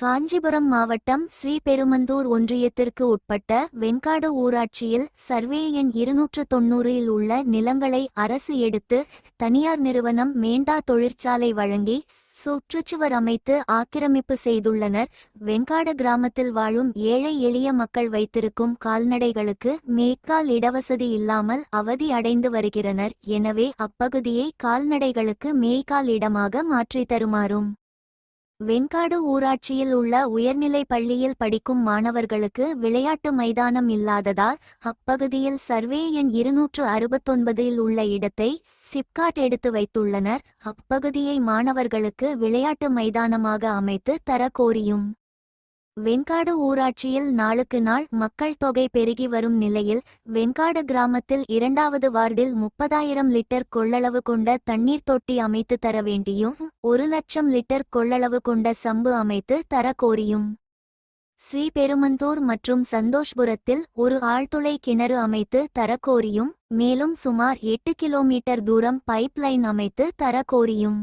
காஞ்சிபுரம் மாவட்டம் ஸ்ரீபெருமந்தூர் ஒன்றியத்திற்கு உட்பட்ட வெண்காடு ஊராட்சியில் சர்வே எண் இருநூற்று தொன்னூறில் உள்ள நிலங்களை அரசு எடுத்து தனியார் நிறுவனம் மேண்டா தொழிற்சாலை வழங்கி சுற்றுச்சுவர் அமைத்து ஆக்கிரமிப்பு செய்துள்ளனர். வெண்காடு கிராமத்தில் வாழும் ஏழை எளிய மக்கள் வைத்திருக்கும் கால்நடைகளுக்கு மேற்கால் இடவசதி இல்லாமல் அவதி அடைந்து வருகிறனர். எனவே அப்பகுதியை கால்நடைகளுக்கு மேய்க்கால் இடமாக மாற்றித் தருமாறும் வெண்காடு ஊராட்சியில் உள்ள உயர்நிலை பள்ளியில் படிக்கும் மாணவர்களுக்கு விளையாட்டு மைதானம் இல்லாததால் அப்பகுதியில் சர்வே எண் இருநூற்று அறுபத்தொன்பதில் உள்ள இடத்தை சிப்காட் எடுத்து வைத்துள்ளனர். அப்பகுதியை மாணவர்களுக்கு விளையாட்டு மைதானமாக அமைத்து தர கோரியும். வெண்காடு ஊராட்சியில் நாளுக்கு நாள் மக்கள் தொகை பெருகி வரும் நிலையில் வெண்காடு கிராமத்தில் இரண்டாவது வார்டில் முப்பதாயிரம் லிட்டர் கொள்ளளவு கொண்ட தண்ணீர் தொட்டி அமைத்து தர வேண்டியும் ஒரு லட்சம் லிட்டர் கொள்ளளவு கொண்ட சம்பு அமைத்து தர கோரியும் ஸ்ரீபெருமந்தூர் மற்றும் சந்தோஷ்புரத்தில் ஒரு ஆழ்துளை கிணறு அமைத்து தர கோரியும் மேலும் சுமார் எட்டு கிலோமீட்டர் தூரம் பைப் லைன் அமைத்து தர கோரியும்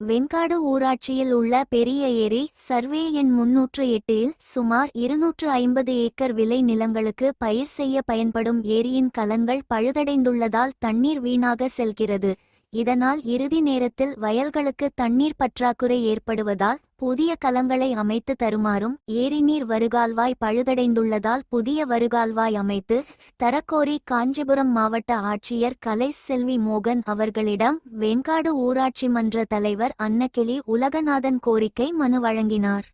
வெண்காடு ஊராட்சியில் உள்ள பெரிய ஏரி சர்வே எண் முன்னூற்று எட்டில் சுமார் இருநூற்று ஐம்பது ஏக்கர் விளை நிலங்களுக்கு பயிர் செய்ய பயன்படும் ஏரியின் கலன்கள் பழுதடைந்துள்ளதால் தண்ணீர் வீணாக செல்கிறது. இதனால் இறுதி நேரத்தில் வயல்களுக்கு தண்ணீர் பற்றாக்குறை ஏற்படுவதால் புதிய கலங்களை அமைத்து தருமாறும் ஏரிநீர் வருகால்வாய் பழுதடைந்துள்ளதால் புதிய வருகால்வாய் அமைத்து தரக்கோரி காஞ்சிபுரம் மாவட்ட ஆட்சியர் கலை செல்வி மோகன் அவர்களிடம் வெண்காடு ஊராட்சி மன்ற தலைவர் அன்னக்கிளி உலகநாதன் கோரிக்கை மனு வழங்கினார்.